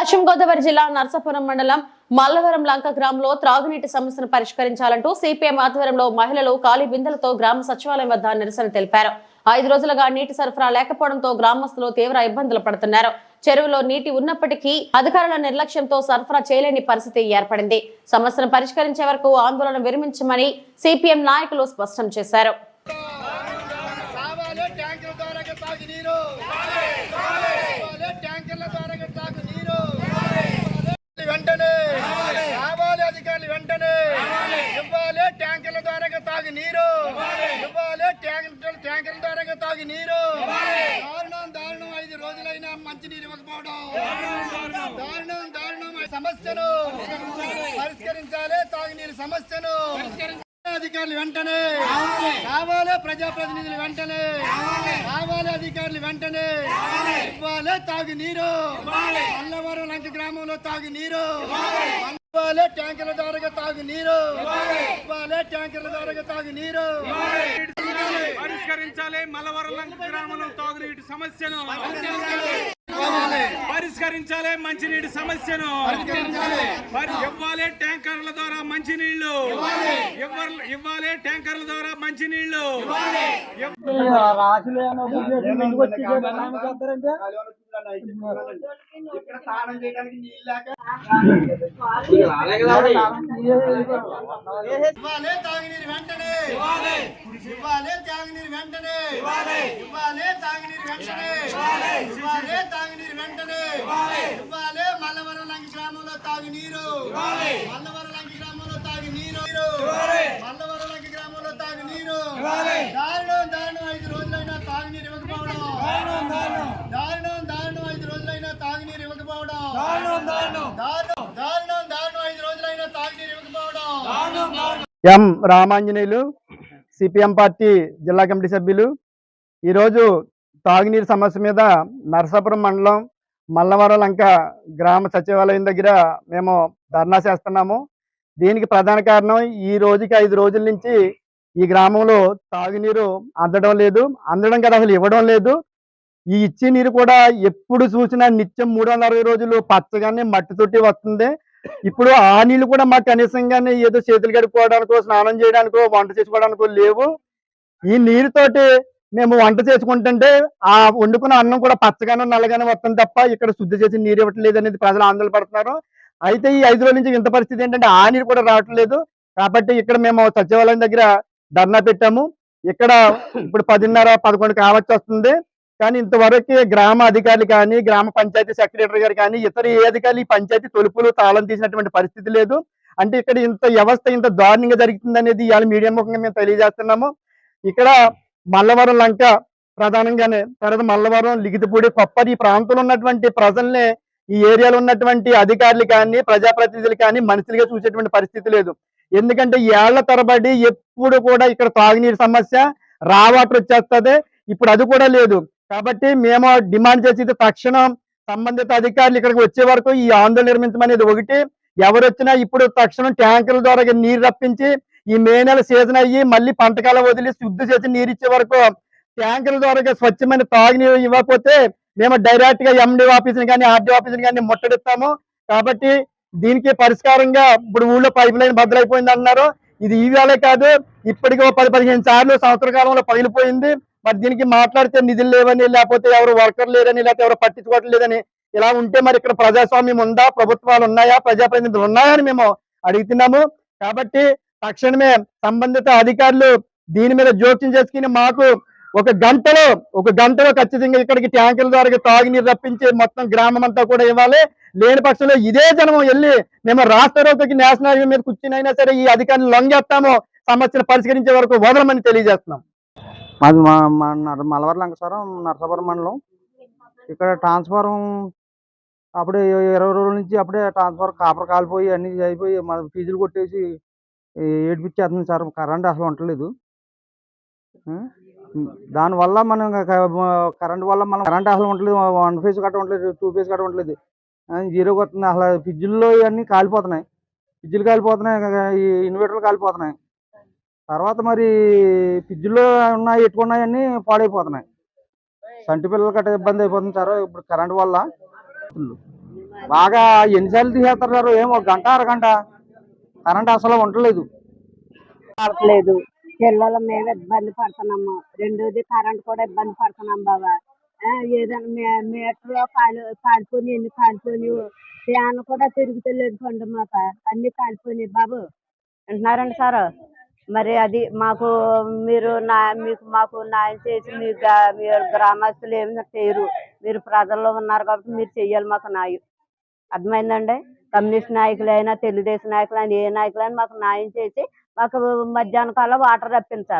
పశ్చిమ గోదావరి జిల్లా నర్సాపురం మండలం మల్లవరం లంక గ్రామంలో త్రాగునీటి సమస్యను పరిష్కరించాలంటూ సిపిఎం ఆధ్వర్యంలో మహిళలు ఖాళీ బిందెలతో గ్రామ సచివాలయం వద్ద నిరసన తెలిపారు. ఐదు రోజులుగా నీటి సరఫరా లేకపోవడంతో గ్రామస్తులు తీవ్ర ఇబ్బందులు పడుతున్నారు. చెరువులో నీటి ఉన్నప్పటికీ అధికారుల నిర్లక్ష్యంతో సరఫరా చేయలేని పరిస్థితి ఏర్పడింది. సమస్యను పరిష్కరించే వరకు ఆందోళన విరమించమని సిపిఎం నాయకులు స్పష్టం చేశారు కావాలి ట్యాంకుల ద్వారా తాగు నీరు కావాలి ట్యాంకర్ల ద్వారా తాగు నీరు వెంటనే. కావాలి అధికారులు వెంటనే. ఇవ్వాలి ట్యాంకర్ల ద్వారా తాగు నీరు. ఇవ్వాలి. ట్యాంకర్ ట్యాంకర్ల ద్వారా తాగు నీరు. దారుణం దారుణం. ఐదు రోజులైనా మంచి నీరు ఇవ్వకపోవడం. దారుణం దారుణం. సమస్యను పరిష్కరించాలి. తాగునీరు సమస్యను. అధికారులు వెంటనే. కావాలి ప్రజాప్రతినిధులు వెంటనే. కావాలి అధికారులు వెంటనే. ఇవ్వాలి తాగు నీరు. అల్లవరం లంక గ్రామంలో తాగు నీరు. ఇవ్వాలి. ట్యాంకర్ల ద్వారా తాగు నీరు. ఇవ్వాలి. ట్యాంకర్ల ద్వారా తాగు నీరు. పరిష్కరించాలి మలవరం లంక గ్రామంలో తాగునీటి సమస్యను. పరిష్కరించాలి మంచినీటి సమస్యను. మరి ఇవ్వాలి ట్యాంకర్ల ద్వారా మంచినీళ్ళు ఇవ్వాలి. ఇవ్వాలి ట్యాంకర్ల ద్వారా మంచినీళ్ళు ఇక్కడ స్నానం చేయడానికి నీళ్ళు లేక? ఇవ్వాలి తాగునీరు వెంటనే. ఇవ్వాలి. తాగునీరు వెంటనే. ఇవ్వాలి. తాగునీరు వెంటనే. ఇవ్వాలి. తాగునీరు వెంటనే. ఇవ్వాలి. మల్లవరం లంక గ్రామంలో తాగునీరు. మల్లవరం లంక గ్రామంలో తాగునీరు మల్లవరం లంక గ్రామంలో తాగునీరు దారుణం దారుణం ఐదు రోజులైనా తాగునీరు ఇవ్వకపోవడం దారుణం దారుణం ఐదు రోజులైనా తాగునీరు ఇవ్వకపోవడం దారుణం దారుణం దారుణం ఐదు రోజులైనా తాగునీరు ఇవ్వకపోవడం ఎం రామాంజనేయులు సిపిఎం పార్టీ జిల్లా కమిటీ సభ్యులు. ఈరోజు తాగునీరు సమస్య మీద నరసాపురం మండలం మల్లవరం లంక గ్రామ సచివాలయం దగ్గర మేము ధర్నా చేస్తున్నాము. దీనికి ప్రధాన కారణం ఈ రోజుకి ఐదు రోజుల నుంచి ఈ గ్రామంలో తాగునీరు అందడం లేదు అందడం కదా అసలు ఇవ్వడం లేదు. ఈ ఇచ్చే నీరు కూడా ఎప్పుడు చూసినా నిత్యం మూడు వందల అరవై రోజులు పచ్చగానే మట్టితోటి వస్తుంది. ఇప్పుడు ఆ నీళ్ళు కూడా మాకు కనీసంగానే ఏదో చేతులు కడుక్కోవడానికో స్నానం చేయడానికో వంట చేసుకోవడానికో లేవు. ఈ నీరుతోటి మేము వంట చేసుకుంటుంటే ఆ వండుకున్న అన్నం కూడా పచ్చగానో నల్లగానే వస్తుంది తప్ప ఇక్కడ శుద్ధి చేసి నీరు ఇవ్వట్లేదు అనేది ప్రజలు ఆందోళన పడుతున్నారు. అయితే ఈ ఐదు రోజుల నుంచి ఇంత పరిస్థితి ఏంటంటే ఆ నీరు కూడా రావట్లేదు కాబట్టి ఇక్కడ మేము సచివాలయం దగ్గర ధర్నా పెట్టాము. ఇక్కడ ఇప్పుడు పదిన్నర పదకొండు కావచ్చు వస్తుంది. కానీ ఇంతవరకు గ్రామ అధికారులు కానీ గ్రామ పంచాయతీ సెక్రటరీ గారు కానీ ఇతర ఏ అధికారులు ఈ పంచాయతీ తొలుపులు తాళం తీసినటువంటి పరిస్థితి లేదు. అంటే ఇక్కడ ఇంత వ్యవస్థ ఇంత దారుణంగా జరుగుతుంది అనేది ఇవాళ మీడియా ముఖంగా మేము తెలియజేస్తున్నాము. ఇక్కడ మల్లవరం లంక ప్రధానంగానే తర్వాత మల్లవరం లిగితిపూడి కొప్పరి ఈ ప్రాంతంలో ఉన్నటువంటి ప్రజల్ని ఈ ఏరియాలో ఉన్నటువంటి అధికారులు కానీ ప్రజాప్రతినిధులు కానీ మనుషులుగా చూసేటువంటి పరిస్థితి లేదు. ఎందుకంటే ఏళ్ళ తరబడి ఎప్పుడు కూడా ఇక్కడ తాగునీరు సమస్య రా వాటర్ వచ్చేస్తుంది. ఇప్పుడు అది కూడా లేదు. కాబట్టి మేము డిమాండ్ చేసేది తక్షణం సంబంధిత అధికారులు ఇక్కడికి వచ్చే వరకు ఈ ఆందోళన నిర్మించమనేది ఒకటి. ఎవరు వచ్చినా ఇప్పుడు తక్షణం ట్యాంకుల ద్వారా నీరు రప్పించి ఈ మే నెల సీజన్ అయ్యి మళ్ళీ పంటకాలం వదిలి శుద్ధి చేసి నీరు ఇచ్చే వరకు ట్యాంకుల ద్వారా స్వచ్ఛమైన తాగునీరు ఇవ్వకపోతే మేము డైరెక్ట్గా ఎండి ఆఫీసుని కానీ ఆర్డీ ఆఫీసుని కానీ ముట్టడిస్తాము. కాబట్టి దీనికి పరిష్కారంగా ఇప్పుడు ఊళ్ళో పైప్ లైన్ బద్దలైపోయింది అన్నారు ఇది ఈవేళే కాదు ఇప్పటికీ ఓ పది పదిహేను సార్లు సంవత్సర కాలంలో పగిలిపోయింది. మరి దీనికి మాట్లాడితే నిధులు లేవని లేకపోతే ఎవరు వర్కర్ లేరని లేకపోతే ఎవరు పట్టించుకోవట్లేదని ఇలా ఉంటే మరి ఇక్కడ ప్రజాస్వామ్యం ఉందా? ప్రభుత్వాలు ఉన్నాయా? ప్రజాప్రతినిధులు ఉన్నాయా అని మేము అడుగుతున్నాము. కాబట్టి తక్షణమే సంబంధిత అధికారులు దీని మీద జోక్యం చేసుకుని మాకు ఒక గంటలో ఒక గంటలో ఖచ్చితంగా ఇక్కడికి ట్యాంకుల ద్వారా తాగునీరు రప్పించి మొత్తం గ్రామం అంతా కూడా ఇవ్వాలి. లేని పక్షంలో ఇదే జనం వెళ్ళి మేము రాష్ట్ర నేషనల్ హైవే మీద కూర్చుని అయినా సరే ఈ అధికారులు లొంగేస్తాము. సమస్యను పరిష్కరించే వరకు వదలమని తెలియజేస్తున్నాం. మాది మా లంకస్వరం నరసాపురం మండలం. ఇక్కడ ట్రాన్స్ఫారం అప్పుడే ఇరవై రోజుల నుంచి అప్పుడే ట్రాన్స్ఫార్మర్ కాపర్ కాలిపోయి అన్ని అయిపోయి మన ఫీజులు కొట్టేసి ఏడిపించేస్తుంది సార్ కరెంట్ అసలు ఉండలేదు దానివల్ల మనం కరెంట్ వల్ల మనం కరెంట్ అసలు ఉండలేదు వన్ ఫేస్ కట్ట ఉండలేదు టూ ఫేస్ కట్ట ఉండలేదు జీరో కొడుతుంది అసలు ఫ్రిడ్జ్లో ఇవన్నీ కాలిపోతున్నాయి. ఫ్రిడ్జ్లు కాలిపోతున్నాయి ఈ ఇన్వర్టర్లు కాలిపోతున్నాయి. తర్వాత మరి ఫ్రిడ్జ్లో ఉన్నాయి ఎట్టుకున్నాయన్నీ పాడైపోతున్నాయి. సంటి పిల్లలు కట్ట ఇబ్బంది అయిపోతుంది సార్ ఇప్పుడు కరెంట్ వల్ల బాగా ఎన్నిసార్లు తీసేస్తున్నారు? ఏమో గంట అరగంట. కరెంట్ అసలు ఉండలేదు. రావట్లేదు పిల్లలు మేము ఇబ్బంది పడుతున్నాము. రెండోది కరెంట్ కూడా ఇబ్బంది పడుతున్నాం బాబా. ఏదైనా మీ- మీటర్లో కాలిపోయి ఎన్ని కాలిపోయి ఫ్యాన్ కూడా తిరుగుతలేదు పండు మాకు అన్ని కాలిపోయినాయి బాబు. వింటున్నారండి సార్? మరి అది మాకు మీరు నా మీకు మాకు న్యాయం చేసి మీ గ్రా- మీరు గ్రామస్తులు ఏమి చేయరు. మీరు ప్రజల్లో ఉన్నారు కాబట్టి మీరు చెయ్యాలి మాకు న్యాయం. అర్థమైందండి? కమ్యూనిస్ట్ నాయకులైనా తెలుగుదేశం నాయకులైనా ఏ నాయకులైనా మాకు న్యాయం చేసి మాకు మధ్యాహ్నం కల్లా వాటర్ రప్పించాలి.